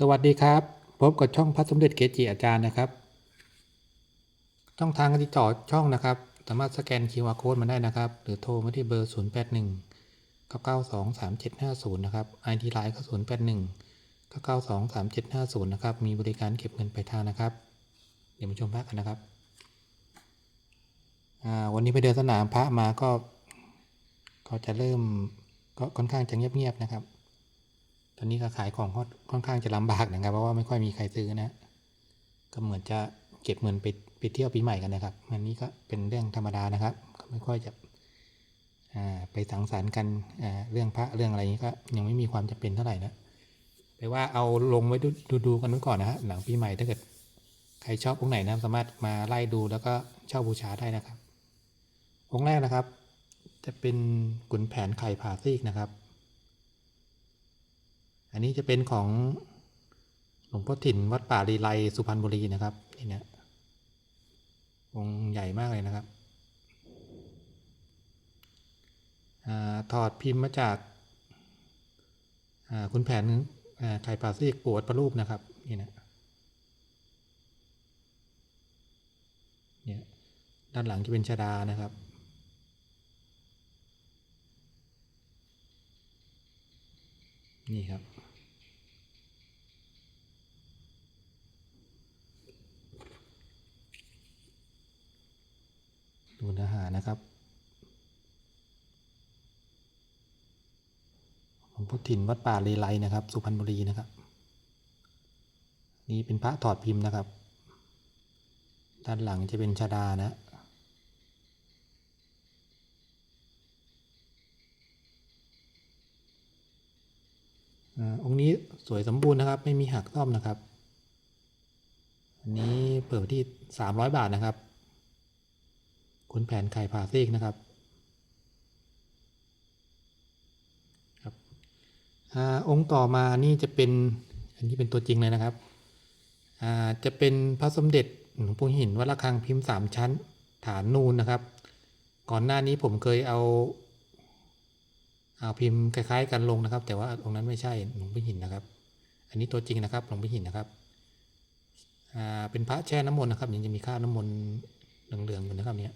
สวัสดีครับ พบกับช่องพระสมเด็จเกจิอาจารย์นะครับ ช่องทางการติดต่อช่องนะครับ สามารถสแกน QR Code มาได้นะครับ หรือโทรมาที่เบอร์ 0 8 1 9 9 2 3 7 5 0 นะครับ ID Line ก็ 0 8 1 9 9 2 3 7 5 0 นะครับ มีบริการเก็บเงินปลายทางนะครับ เดี๋ยวมาชมพระกันนะครับ วันนี้ไปเดินสนามพระมาก็ ก็จะเริ่มก็ค่อนข้างจะเงียบๆนะครับ ตอนนี้ก็ขายของค่อนข้างจะลำบากนะครับ เพราะว่าไม่ค่อยมีใครซื้อนะ ก็เหมือนจะเก็บเงินไปไปเที่ยวปีใหม่กันนะครับ อันนี้ก็เป็นเรื่องธรรมดานะครับ ก็ไม่ค่อยจะไปสังสรรค์กันเรื่องพระเรื่องอะไรนี้ก็ยังไม่มีความจำเป็นเท่าไหร่นะแปลว่าเอาลงไว้ดูดูกันไว้ก่อนนะฮะหลังปีใหม่ถ้าเกิดใครชอบองค์ไหนนะสามารถมาไล่ดูแล้วก็เช่าบูชาได้นะครับ องค์แรกนะครับ จะเป็นขุนแผนไข่ผ่าซีกนะครับ อันนี้จะเป็นของหลวงพ่อถิ่นวัดป่าลีไลสุพรรณบุรีนะครับนี่นะองค์ใหญ่มากเลยนะครับอาถอดพิมพ์มาจากอ่าคุณแผนอ่าไข่ปลาซีกปวดประรูปนะครับนี่นะเนี่ยด้านหลังจะเป็นชดานะครับนี่ครับ ดูเนื้อหานะครับหลวงพ่อถิ่นวัดป่าเลไลนะครับ สุพรรณบุรีนะครับ นี่เป็นพระถอดพิมพ์นะครับ ด้านหลังจะเป็นชาดานะองค์นี้สวยสมบูรณ์นะครับ ไม่มีหักซ่อมนะครับ อันนี้เปิดที่สามร้อยบาทนะครับ คุณแผนไข่ผ่าซีกนะครับครับอองค์ต่อมานี่จะเป็นอันนี้เป็นตัวจริงเลยนะครับจะเป็นพระสมเด็จหลวงปู่หินวัดระฆังพิมพ์สามชั้นฐานนูนนะครับ ก่อนหน้านี้ผมเคยเอาเอาพิมพ์คล้ายๆกันลงนะครับ แต่ว่าตรงนั้นไม่ใช่หลวงพ่หินนะครับ อันนี้ตัวจริงนะครับหลวงพ่หินนะครับเป็นพระแช่น้ำมนต์นะครับยังจะมีคราบน้ำมนต์เหลืองๆอยู่นะครับเนี่ย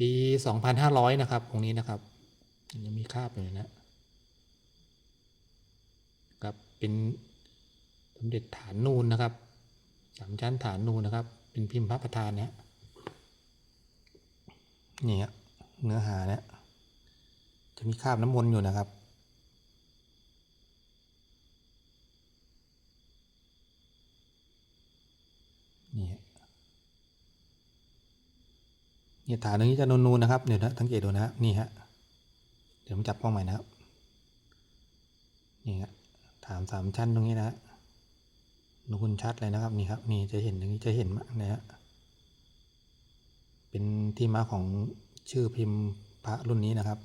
ปีสองพันห้าร้อยนะครับองค์นี้นะครับ ยังมีคราบอยู่นะครับเป็นสมเด็จฐานนูนนะครับสามชั้นฐานนูนนะครับ เป็นพิมพ์พระประธานเนี่ยนี่ฮะเนื้อหาเนี่ยจะมีคราบน้ำมนต์อยู่นะครับ นี่ฮะ เนี่ยฐานตรงนี้จะนูนๆนะครับเดี๋ยวนะสังเกตดูนะฮะนี่ฮะเดี๋ยวผมจับกล้องใหม่นะครับนี่ฮะฐานสามชั้นตรงนี้นะฮะนูนชัดเลยนะครับนี่ครับนี่จะเห็นตรงนี้จะเห็นมากนะฮะเป็นที่มาของชื่อพิมพ์พระรุ่นนี้นะครับ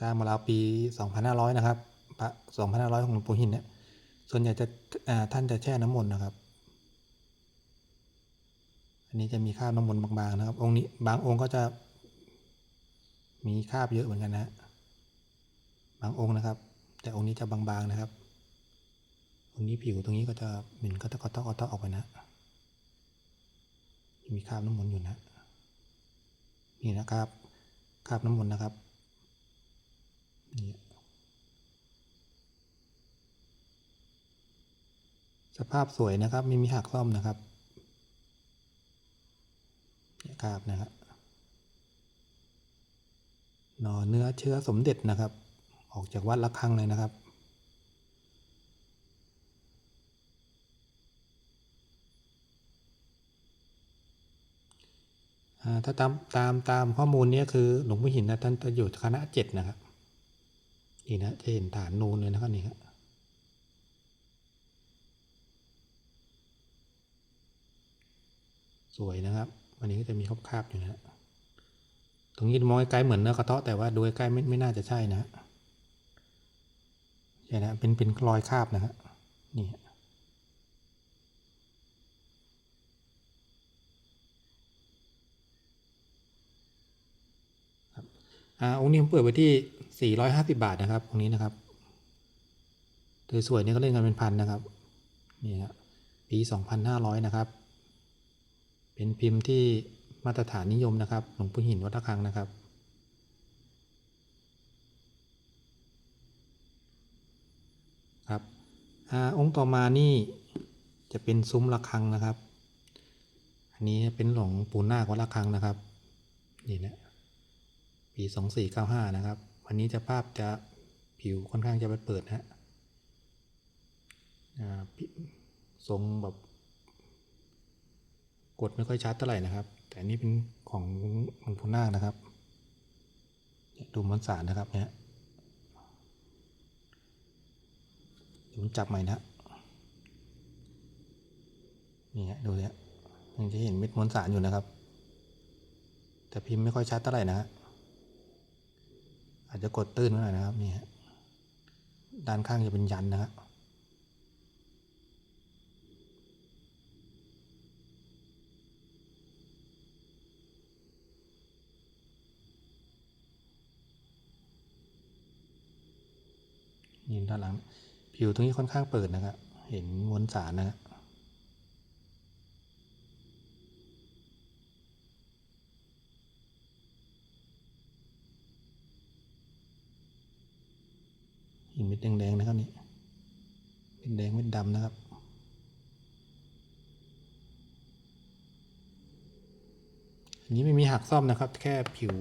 สร้างมาแล้วปี 2500 นะครับ พระ 2500 ของหลวงปู่หินเนี่ย ส่วนใหญ่จะอ่าท่านจะแช่น้ำมนต์นะครับ อันนี้จะมีคราบน้ำมนต์บางๆนะครับ องค์นี้บางองค์ก็จะมีคราบเยอะเหมือนกันนะบางองค์นะครับ แต่องค์นี้จะบางๆนะครับองค์นี้ผิวตรงนี้ก็จะเหม็นก็ตะกอตอกอตอออกไปนะมีคราบน้ำมนต์อยู่นะ นี่นะครับคราบน้ำมนต์นะครับนี่สภาพสวยนะครับ ไม่มีหักซ่อมนะครับ เนี่ยคราบนะครับหนอเนื้อเชื้อสมเด็จนะครับ ออกจากวัดละครั้งเลยนะครับ ถ้าตามตามตามข้อมูลนี้คือหลวงพ่อหินนะท่านจะอยู่คณะเจ็ดนะครับนี่นะจะเห็นฐานนูนเลยนะครับนี่ครับสวยนะครับ วันนี้ก็จะมีคราบๆอยู่นะตรงนี้มองใกล้ๆเหมือนเนื้อกระเทาะแต่ว่าดูใกล้ไม่ไม่น่าจะใช่นะใช่นะเป็นเป็นรอยคราบนะครับนี่อ่าองค์นี้ผมเปิดไว้ที่ 450 บาทนะครับองค์นี้นะครับสวยๆเนี่ยก็เล่นกันเป็นพันนะครับ นี่ฮะปีสองพันห้าร้อยนะครับ เป็นพิมพ์ที่มาตรฐานนิยมนะครับ หลวงปู่หินวัดระฆังนะครับ ครับอองค์ต่อมานี่จะเป็นซุ้มระฆังนะครับ อันนี้เป็นหลวงปู่นาควัดระฆังนะครับ นี่นะ ปีสองสี่เก้าห้านะครับ วันนี้จะภาพจะผิวค่อนข้างจะเปิดๆนะฮะอ่าพิทรงแบบ กดไม่ค่อยชัดเท่าไหร่นะครับ แต่นนี้เป็นของหลวงปู่นาคนะครับดูมวลสารนะครับเนี่ยเดี๋ยวผมจับใหม่นะนี่ฮะดูเนี่ยยังจะเห็นเม็ดมวลสารอยู่นะครับ แต่พิมพ์ไม่ค่อยชัดเท่าไหร่นะฮะอาจจะกดตื้นไว้หน่อยนะครับนี่ฮะด้านข้างจะเป็นยันนะครับ นี่ ด้านหลัง ผิวตรงนี้ค่อนข้างเปิดนะครับ เห็นมวลสารนะครับหินเม็ดแดงๆนะครับนี่เม็ดแดงเม็ดดำนะครับอันนี้ไม่มีหักซ่อมนะครับ แค่ผิว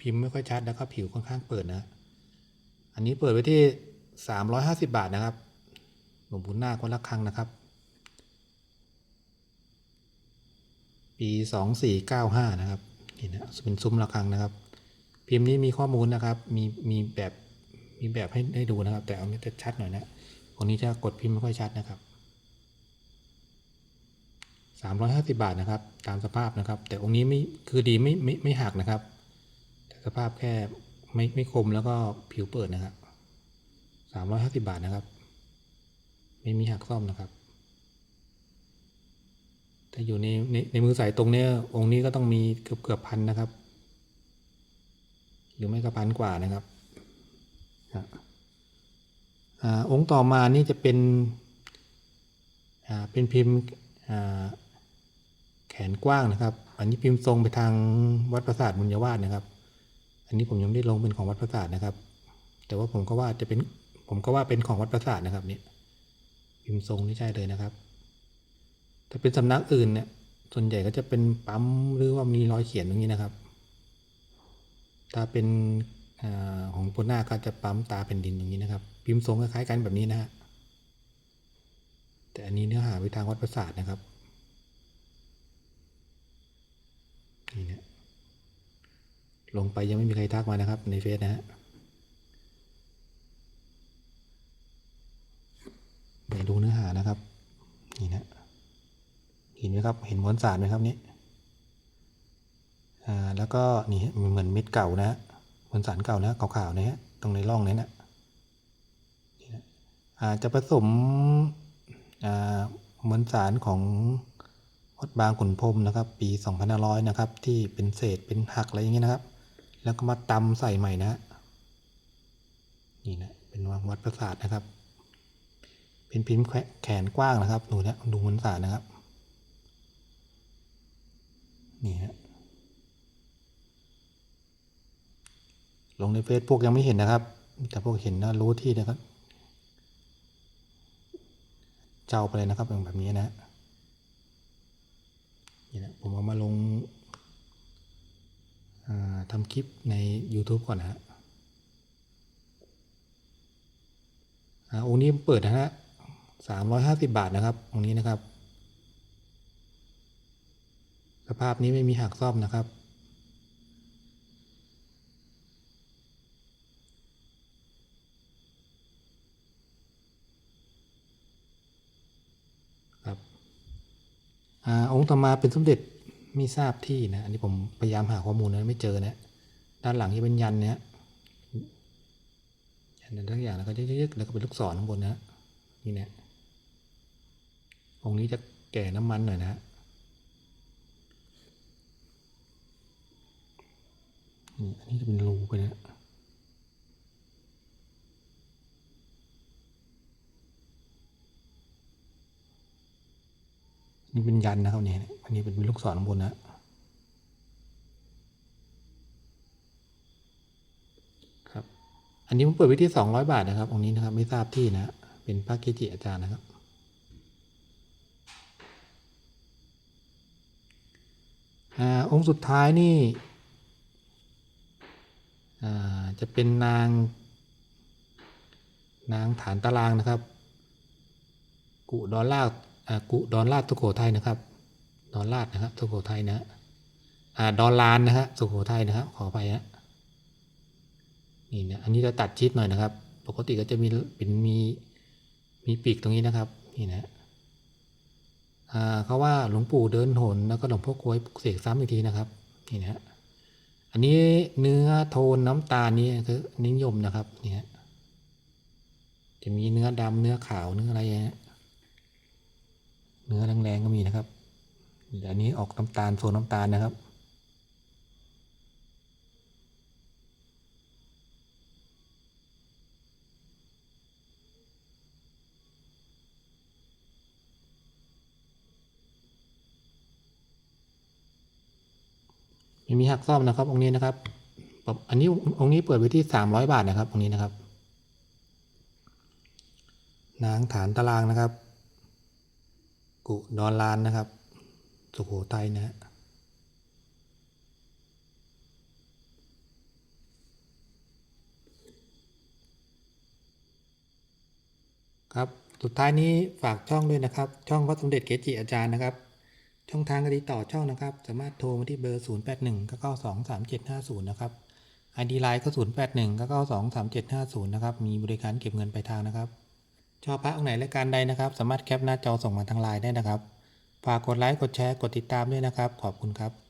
พิมพ์ไม่ค่อยชัดแล้วก็ผิวค่อนข้างเปิดนะ อันนี้เปิดไว้ที่ 350 บาทนะครับ หลวงปู่นาควัดระฆังนะครับ ปี 2495 นะครับนี่นะเป็นซุ้มระฆังนะครับ พิมพ์นี้มีข้อมูลนะครับ มีมีแบบมีแบบให้ให้ดูนะครับ แต่เอานี้จะชัดหน่อยนะตรงนี้จะกดพิมพ์ไม่ค่อยชัดนะครับ350 บาทนะครับ ตามสภาพนะครับ แต่องค์นี้ไม่คือดีไม่ไม่ไม่หักนะครับ แต่สภาพแค่ไม่ไม่คมแล้วก็ผิวเปิดนะครับ สามร้อยห้าสิบาทนะครับ ไม่มีหักซ่อมนะครับถ้าอยู่ในในในมือสายตรงเนี้ยองค์นี้ก็ต้องมีเกือบเกือบพันนะครับ หรือไม่ก็พันกว่านะครับอ่าองค์ต่อมานี่จะเป็นอ่าเป็นพิมพ์อ่าแขนกว้างนะครับ อันนี้พิมพ์ทรงไปทางวัดประสาทบุญยวาสนะครับ อันนี้ผมยังไม่ได้ลงเป็นของวัดประสาทนะครับ แต่ว่าผมก็ว่าจะเป็น ผมก็ว่าเป็นของวัดประสาทนะครับเนี่ยพิมพ์ทรงนี่ใช่เลยนะครับ ถ้าเป็นสำนักอื่นเนี่ย ส่วนใหญ่ก็จะเป็นปั๊มหรือว่ามีรอยเขียนตรงนี้นะครับ ถ้าเป็นอของปุนาก็จะปั๊มตาเป็นดินอย่างนี้นะครับ พิมพ์ทรงคล้ายๆกันแบบนี้นะฮะแต่อันนี้เนื้อหาไปทางวัดประสาทนะครับนี่เนี่ยลงไปยังไม่มีใครทักมานะครับในเฟซนะฮะ ไปดูเนื้อหานะครับ นี่นะ เห็นไหมครับ เห็นมวลสารไหมครับนี่อ่า แล้วก็นี่มันเหมือนเม็ดเก่านะฮะมวลสารเก่านะขาวๆนะฮะ ตรงในร่องนี้นะนี่นะอาจจะผสมอ่ามวลสารของวัดบางขุนพรมนะครับ ปี 2500 นะครับ ที่เป็นเศษเป็นหักอะไรอย่างเงี้ยนะครับ แล้วก็มาตำใส่ใหม่นะนี่นะ เป็นวังวัดประสาทนะครับ เป็นพิมพ์แขนกว้างนะครับ ดูนะดูมวลสารนะครับ นี่ฮะลงในเฟซพวกยังไม่เห็นนะครับ แต่พวกเห็นนะรู้ที่นะครับ เจ้าไปเลยนะครับอย่างแบบนี้นะนี่นะผมเอามาลงทำคลิปใน YouTube ก่อนนะฮะอ่าองค์นี้เปิดนะฮะ สามร้อยห้าสิบาทนะครับตรงนี้นะครับ สภาพนี้ไม่มีหักซ่อมนะครับ ครับอองค์ต่อมาเป็นสมเด็จไม่ทราบที่นะ อันนี้ผมพยายามหาข้อมูลนะไม่เจอนะ ด้านหลังที่เป็นยันเนี่ยยันนั้นทั้งอย่างแล้วก็ยึกๆแล้วก็เป็นลูกศรข้างบนนะนี่เนี่ย องค์นี้จะแก่น้ำมันหน่อยนะอันนี้จะเป็นรูไปแล้วนี่เป็นยันนะครับเนี่ยอันนี้เป็นลูกศรข้างบนนะอันนี้ผมเปิดไว้ที่ 200 บาทนะครับองค์นี้นะครับ ไม่ทราบที่นะ เป็นพระเกจิอาจารย์นะครับ อองค์สุดท้ายนี่จะเป็นนาง นางฐานตารางนะครับ กุดอนลาดกุดอนลาดสุโขทัยนะครับ ดอนลาดนะครับสุโขทัยนะอ่าดอนลานนะฮะสุโขทัยนะครับขอไปฮะนี่นะอันนี้จะตัดชิดหน่อยนะครับ ปกติก็จะมีเป็นมีมีปีกตรงนี้นะครับนี่นะ เขาว่าหลวงปู่เดินหนแล้วก็หลวงพ่อกล้วยปลุกเสกซ้ำอีกทีนะครับนี่นะอันนี้เนื้อโทนน้ำตาลนี่คือนิยมนะครับนี่ฮะจะมีเนื้อดำเนื้อขาวเนื้ออะไรเนื้อแรงๆก็มีนะครับอันนี้ออกน้ำตาลโซนน้ำตาลนะครับ มีหักซ่อมนะครับ องค์นี้นะครับปรับอันนี้องค์นี้เปิดไว้ที่สามร้อยบาทนะครับองค์นี้นะครับ นางฐานตารางนะครับ กุดอนลานนะครับ สุโขทัยนะฮะครับ สุดท้ายนี้ฝากช่องด้วยนะครับ ช่องพระสมเด็จเกจิอาจารย์นะครับ ช่องทางการติดต่อช่องนะครับ สามารถโทรมาที่เบอร์ 0 8 1 9 9 2 3 7 5 0 นะครับ ID Line ก็ 0 8 1 9 9 2 3 7 5 0 นะครับ มีบริการเก็บเงินปลายทางนะครับ ชอบพระองค์ไหนและการใดนะครับ สามารถแคปหน้าจอส่งมาทางไลน์ได้นะครับ ฝากกดไลค์ กดแชร์ กดติดตามด้วยนะครับ ขอบคุณครับ